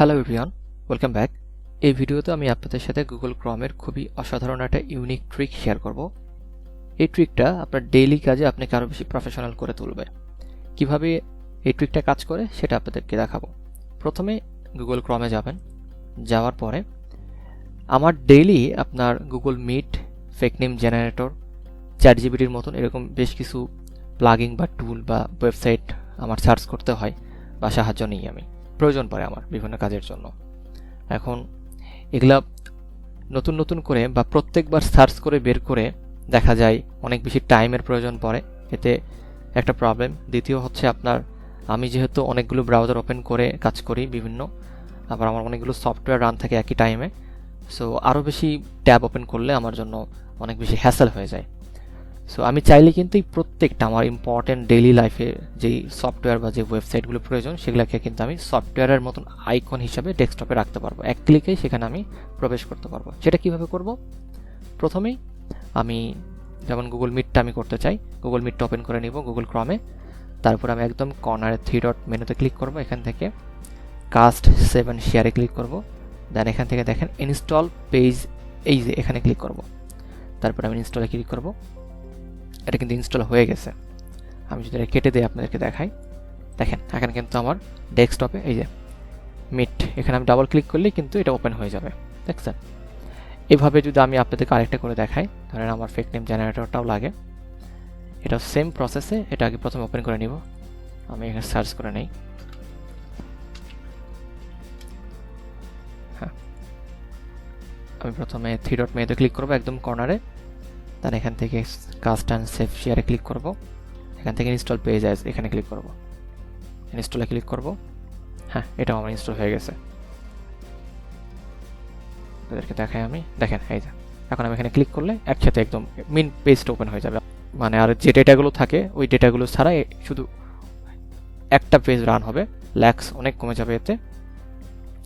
Hello everyone welcome back এই ভিডিওতে আমি আপনাদের সাথে গুগল ক্রমের খুবই অসাধারণ একটা ইউনিক ট্রিক শেয়ার করব। এই ট্রিকটা আপনার ডেইলি কাজে আপনাকে আরও বেশি প্রফেশনাল করে তুলবে। কীভাবে এই ট্রিকটা কাজ করে সেটা আপনাদেরকে দেখাবো। প্রথমে গুগল ক্রমে যাবেন। যাওয়ার পরে আমার ডেইলি আপনার Google Meet fake name generator chat জিবিটির মতন এরকম বেশ কিছু প্লাগিং বা টুল বা ওয়েবসাইট আমার সার্চ করতে হয় বা সাহায্য নিই আমি। প্রয়োজন পড়ে আমার বিভিন্ন কাজের জন্য। এখন এগুলা নতুন নতুন করে বা প্রত্যেকবার সার্চ করে বের করে দেখা যায় অনেক বেশি টাইমের প্রয়োজন পড়ে। এতে একটা প্রবলেম। দ্বিতীয় হচ্ছে আপনার, আমি যেহেতু অনেকগুলো ব্রাউজার ওপেন করে কাজ করি বিভিন্ন, আবার আমার অনেকগুলো সফটওয়্যার রান থাকে একই টাইমে, সো আরও বেশি ট্যাব ওপেন করলে আমার জন্য অনেক বেশি হ্যাসেল হয়ে যায়। সো আমি চাইলে কিন্তু এই প্রত্যেকটা আমার ইম্পর্টেন্ট ডেইলি লাইফে যেই সফটওয়্যার বা যে ওয়েবসাইটগুলো প্রয়োজন, সেগুলোকে কিন্তু আমি সফটওয়্যারের মতন আইকন হিসাবে ডেস্কটপে রাখতে পারব। এক ক্লিকেই সেখানে আমি প্রবেশ করতে পারব। সেটা কীভাবে করব? প্রথমেই আমি যেমন গুগল মিটটা আমি করতে চাই গুগল মিটটা ওপেন করে নিব গুগল ক্রমে তারপর আমি একদম কর্নারে থ্রি ডট মেনুতে ক্লিক করব, এখান থেকে কাস্ট সেভেন শেয়ারে ক্লিক করব। দেন এখান থেকে দেখেন ইনস্টল পেজ এই যে এখানে ক্লিক করব। তারপর আমি ইনস্টলে ক্লিক করব। এটা কিন্তু ইনস্টল হয়ে গেছে। আমি যদি এটা কেটে দিই, আপনাদেরকে দেখাই। দেখেন, এখানে কিন্তু আমার ডেস্কটপে এই যে মিট এখানে আমি ডাবল ক্লিক করলেই কিন্তু এটা ওপেন হয়ে যাবে। দেখছেন? এভাবে যদি আমি আপনাদেরকে আরেকটা করে দেখাই, ধরেন আমার ফেক নেম জেনারেটরটাও লাগে। এটা সেম প্রসেসে এটা আগে প্রথমে ওপেন করে নিব। আমি এখানে সার্চ করে নেই। হ্যাঁ। আমি প্রথমে থ্রি ডট মেয়েতে ক্লিক করব, একদম কর্নারে তার এখান থেকে কাস্ট অ্যান্ড সেফ শেয়ারে ক্লিক করব। এখান থেকে ইনস্টল পেজ অ্যাজ এখানে ক্লিক করব। ইনস্টলে ক্লিক করব। হ্যাঁ এটাও আমার ইনস্টল হয়ে গেছে। তাদেরকে দেখাই আমি। দেখেন, এই যে, এখন আমি এখানে ক্লিক করলে একসাথে একদম মেন পেজটা ওপেন হয়ে যাবে। মানে আর যে ডেটাগুলো থাকে, ওই ডেটাগুলো ছাড়া এ- শুধু একটা পেজ রান হবে। ল্যাক্স অনেক কমে যাবে এতে।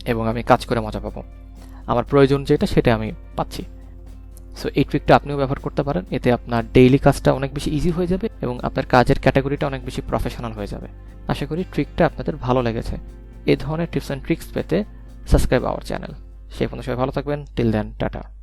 এবং আমি কাজ করে মজা পাবো। আমার প্রয়োজন যেটা, সেটা আমি পাচ্ছি। সো এই ট্রিকটা আপনিও ব্যবহার করতে পারেন। এতে আপনার ডেইলি কাজটা অনেক বেশি ইজি হয়ে যাবে এবং আপনার কাজের ক্যাটাগরিটা অনেক বেশি প্রফেশনাল হয়ে যাবে। আশা করি ট্রিকটা আপনাদের ভালো লেগেছে। এ ধরনের টিপস অ্যান্ড ট্রিক্স পেতে সাবস্ক্রাইব আওয়ার চ্যানেল সেই পর্যন্ত সবাই ভালো থাকবেন। Till then tata.